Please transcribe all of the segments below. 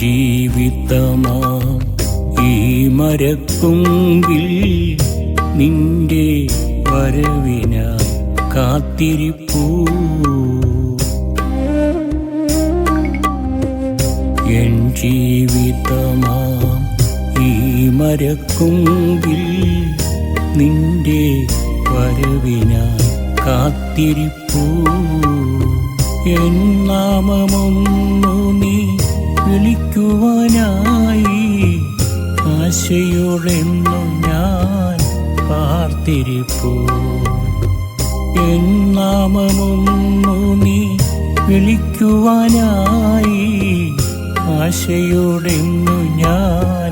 ജീവിതമാം. ഈ മരക്കുമ്പിൽ നിന്റെ വരവിന കാത്തിരിപ്പൂ. എൻ ജീവിതമാം. ഈ മരക്കുമ്പിൽ നിന്റെ വരവിന കാത്തിരിപ്പൂ. എൻ നാമമൊന്നു നീ വിളിക്കുവാനായി ആശയോടെന്നും ഞാൻ പാർത്തിരിപ്പോ. എൻ നാമമൊന്നു നീ വിളിക്കുവാനായി ആശയോടെന്നു ഞാൻ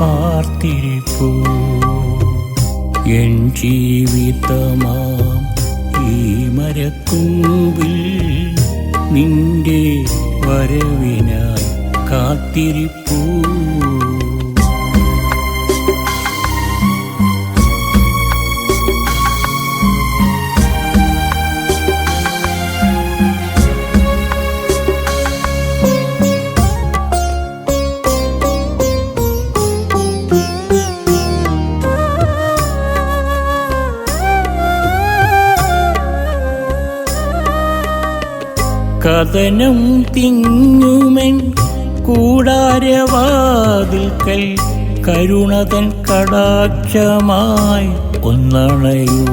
പാർത്തിരിപ്പോ. എൻ ജീവിതമാം ഈ മരക്കൂവിൽ നിന്റെ വരവിനായി കാത്തിരിപ്പൂ. കഥനം തിങ്ങുമെൻ കൂടാരവാതിൽക്കൽ കരുണതൻ കടാക്ഷമായി ഒന്നണയൂ.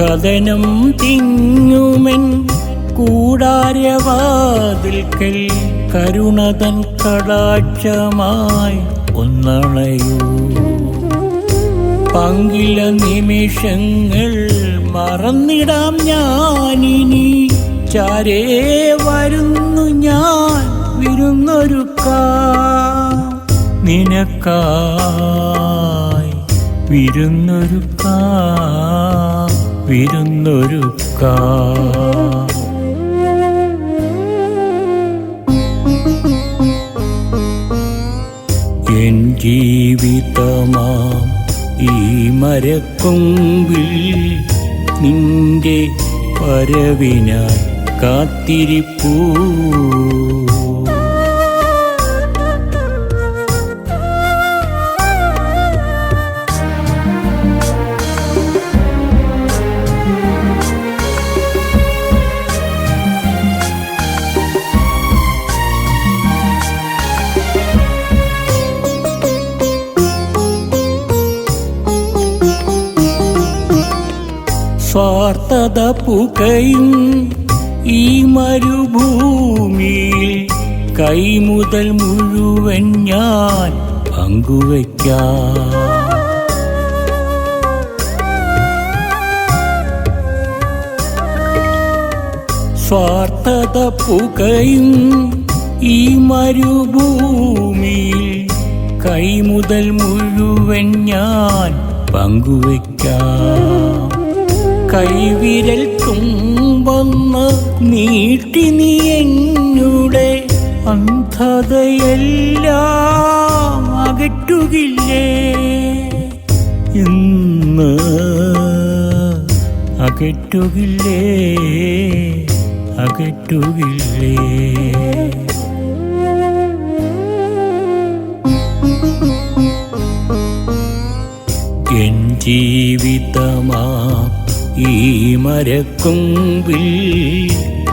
കഥനം തിങ്ങുമെൻ കൂടാരവാതിൽക്കൽ കരുണതൻ കടാക്ഷമായി ഒന്നണയൂ. പങ്കില നിമിഷങ്ങൾ മറന്നിടാം ഞാനിനി. ചാരേ വരുന്നു ഞാൻ വിരുന്നൊരുക്കാ നിനക്കായി വിരുന്നൊരുക്കാ വിരുന്നൊരുക്കാ എൻ ജീവിതമാം ഈ മരക്കൊമ്പിൽ നിന്റെ വരവിനായി കാത്തിരിപ്പൂ. സ്വാർത്ഥത പുകയും ഈ മരുഭൂമിയിൽ കൈമുതൽ മുഴുവൻ ഞാൻ പങ്കുവയ്ക്കാം. സ്വാർത്ഥത പുകയും ഈ മരുഭൂമിയിൽ കൈമുതൽ മുഴുവൻ ഞാൻ പങ്കുവയ്ക്കാം. കൈവിരൽ തുമ്പന്ന് നീട്ടി നീ എന്നുടെ അന്ധതയെല്ലാം അകറ്റുകില്ലേ? ഇന്ന് അകറ്റുകില്ലേ? അകറ്റുകില്ലേ? എൻ ജീവിതമാ ഈ മരക്കുമ്പിൽ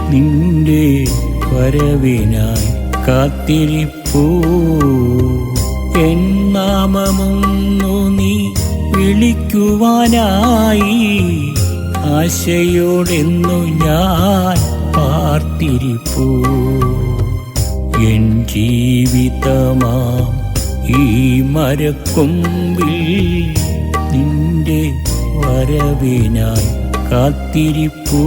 നിന്റെ വരവിനായി കാത്തിരിപ്പൂ. എൻ നാമമൊന്നു നീ വിളിക്കുവാനായി ആശയോടെന്നു ഞാൻ പാർത്തിരിപ്പൂ. എൻ ജീവിതമാം ഈ മരക്കൊമ്പിൽ നിന്റെ വരവിനായി കാത്തിരിപ്പൂ.